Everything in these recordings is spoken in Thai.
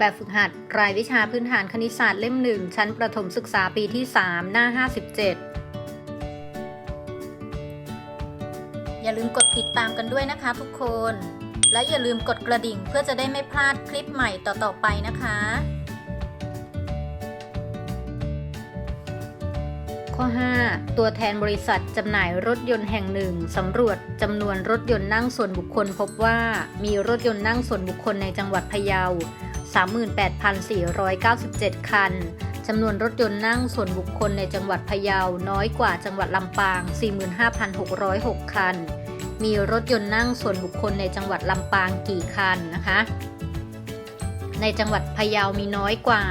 แบบฝึกหัด รายวิชาพื้นฐานคณิตศาสตร์เล่มหนึ่งชั้นประถมศึกษาปีที่ 3 หน้า 57 อย่าลืมกดติดตามกันด้วยนะคะทุกคน และอย่าลืมกดกระดิ่งเพื่อจะได้ไม่พลาดคลิปใหม่ต่อๆไปนะคะ ข้อ 5 ตัวแทนบริษัทจำหน่ายรถยนต์แห่งหนึ่งสำรวจจำนวนรถยนต์นั่งส่วนบุคคลพบว่ามีรถยนต์นั่งส่วนบุคคลในจังหวัดพะเยา 38,497 คัน จำนวนรถยนต์นั่งส่วนบุคคลในจังหวัดพะเยาน้อยกว่าจังหวัดลำปาง 45,606 คัน มีรถยนต์นั่งส่วนบุคคลในจังหวัดลำปางกี่คันนะคะ ในจังหวัดพะเยามีน้อยกว่า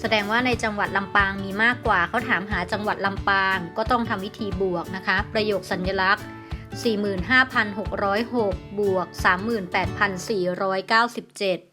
แสดงว่าในจังหวัดลำปางมีมากกว่า เขาถามหาจังหวัดลำปางก็ต้องทำวิธีบวกนะคะ ประโยคสัญลักษณ์45,606 บวก 38,497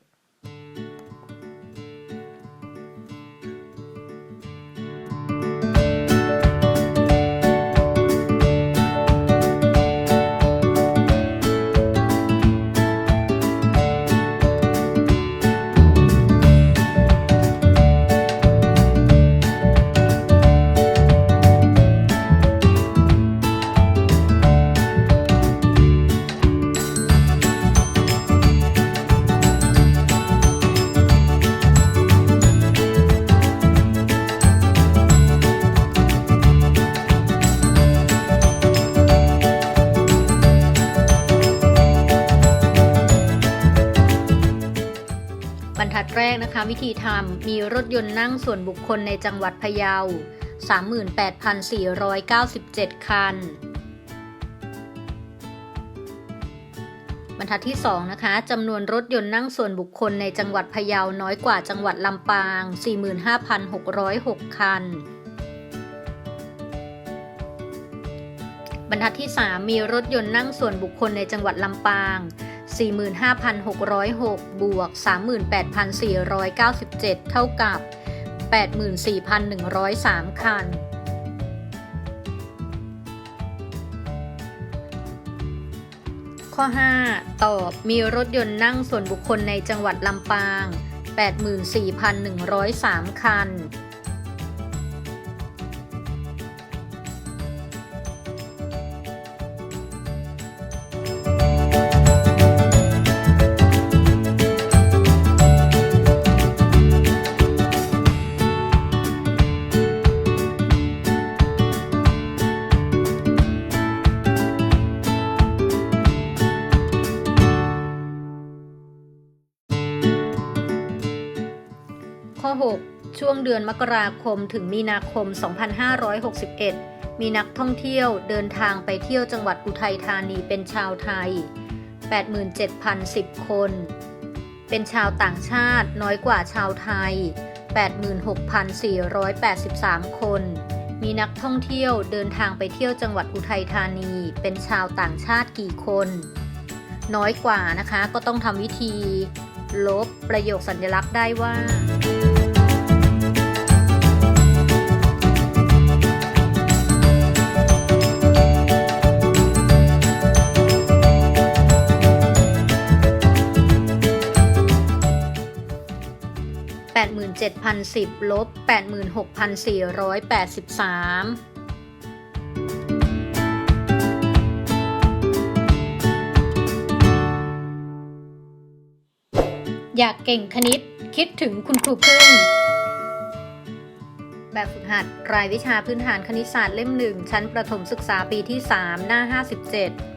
ทัดแรกนะคะ วิธีทำมีรถยนต์นั่งส่วนบุคคลในจังหวัดพะเยา 38,497 คัน บรรทัดที่ 2 นะคะจำนวนรถยนต์นั่งส่วนบุคคลในจังหวัดพะเยาน้อยกว่าจังหวัดลำปาง 45,606 คันบรรทัดที่ 3 มีรถยนต์นั่งส่วนบุคคลในจังหวัดลำปาง 45,606 บวก 38,497 เท่ากับ 84,103 คัน ข้อ 5 ตอบ มีรถยนต์นั่งส่วนบุคคลในจังหวัดลำปาง 84,103 คัน ข้อ 6 ช่วงเดือนมกราคมถึงมีนาคม 2561 มีนักท่องเที่ยวเดินทางไปเที่ยวจังหวัดอุทัยธานีเป็นชาวไทย 87,010 คน เป็นชาวต่างชาติน้อยกว่าชาวไทย 86,483 คน มีนักท่องเที่ยวเดินทางไปเที่ยวจังหวัดอุทัยธานีเป็นชาวต่างชาติกี่คน น้อยกว่านะคะก็ต้องทำวิธีลบประโยคสัญลักษณ์ได้ว่า 87,010ลบ86,483อยากเก่งคณิตคิดถึงคุณครูพึ่ง แบบฝึกหัดรายวิชาพื้นฐานคณิตศาสตร์เล่มหนึ่งชั้นประถมศึกษาปีที่ 3 หน้า 57